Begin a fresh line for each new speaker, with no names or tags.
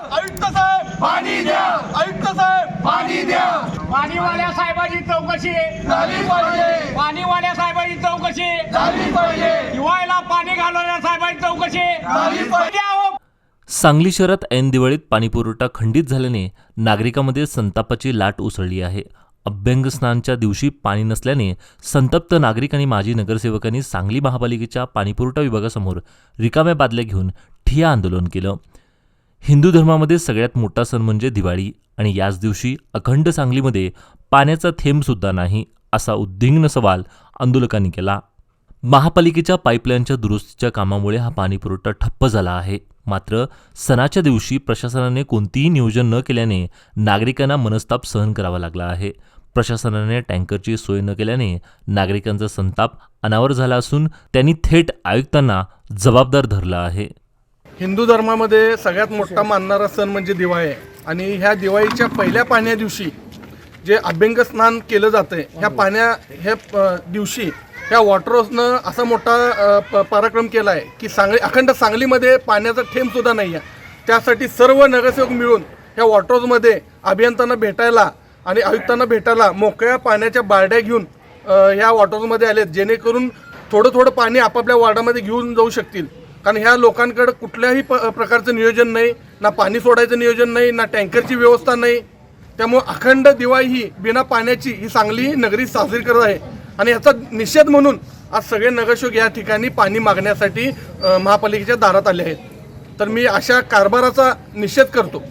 आयुक्त साहेब!
पाणी द्या!
आयुक्त साहेब!
पाणी द्या!
पाणीवाल्या साहेबाची चौकशी!
झाली पाहिजे!
पाणीवाल्या साहेबाची चौकशी!
झाली पाहिजे!
हिवाळ्याला पाणी घालवणाऱ्या साहेबाची चौकशी!
झाली पाहिजे!
द्या.
सांगली शहरात ऐन दिवाळीत पाणीपुरवठा खंडित झाल्याने नागरिकांमध्ये संतापाची लाट उसळली आहे. अभ्यंग स्नानच्या दिवशी पाणी नसल्याने संतप्त नागरिक आणि माजी नगरसेवकांनी सांगली महापालिकेच्या पाणीपुरवठा विभागासमोर रिकाम्या बादल्या घेऊन ठिय्या आंदोलन केलं. हिंदू धर्मामध्ये सगळ्यात मोठा सण म्हणजे दिवाळी आणि याच दिवशी अखंड सांगलीमध्ये पाण्याचा थेंबसुद्धा नाही असा उद्विग्न सवाल आंदोलकांनी केला. महापालिकेच्या पाईपलाईनच्या दुरुस्तीच्या कामामुळे हा पाणीपुरवठा ठप्प झाला आहे. मात्र सणाच्या दिवशी प्रशासनाने कोणतीही नियोजन न केल्याने नागरिकांना मनस्ताप सहन करावा लागला आहे. प्रशासनाने टँकरची सोय न केल्याने नागरिकांचा संताप अनावर झाला असून त्यांनी थेट आयुक्तांना जबाबदार धरला आहे.
हिंदू धर्मामध्ये सगळ्यात मोठा मानणारा सण म्हणजे दिवाळी आहे. आणि ह्या दिवाळीच्या पहिल्या पाण्या दिवशी जे अभ्यंग स्नान केलं जातंय ह्या पाण्या ह्या प दिवशी ह्या वॉटर हाऊसनं असा मोठा अ, प- पराक्रम केला आहे की सांगली अखंड सांगलीमध्ये पाण्याचा थेंबसुद्धा नाही आहे त्यासाठी सर्व नगरसेवक मिळून ह्या वॉटर हाऊसमध्ये अभियंत्यांना भेटायला आणि आयुक्तांना भेटायला मोकळ्या पाण्याच्या बारड्या घेऊन अ, ह्या वॉटर हाऊसमध्ये आलेत जेणेकरून थोडं थोडं पाणी आपापल्या वॉर्डामध्ये घेऊन जाऊ शकतील. कारण ह्या लोकांकडे कुठल्याही प प्रकारचं नियोजन नाही ना पाणी सोडायचं नियोजन नाही ना टँकरची व्यवस्था नाही. त्यामुळे अखंड दिवाळी ही बिना पाण्याची ही सांगली नगरी साजरी करत आहे. आणि याचा निषेध म्हणून आज सगळे नगरसेवक या ठिकाणी पाणी मागण्यासाठी महापालिकेच्या दारात आले आहेत. तर मी अशा कारभाराचा निषेध करतो.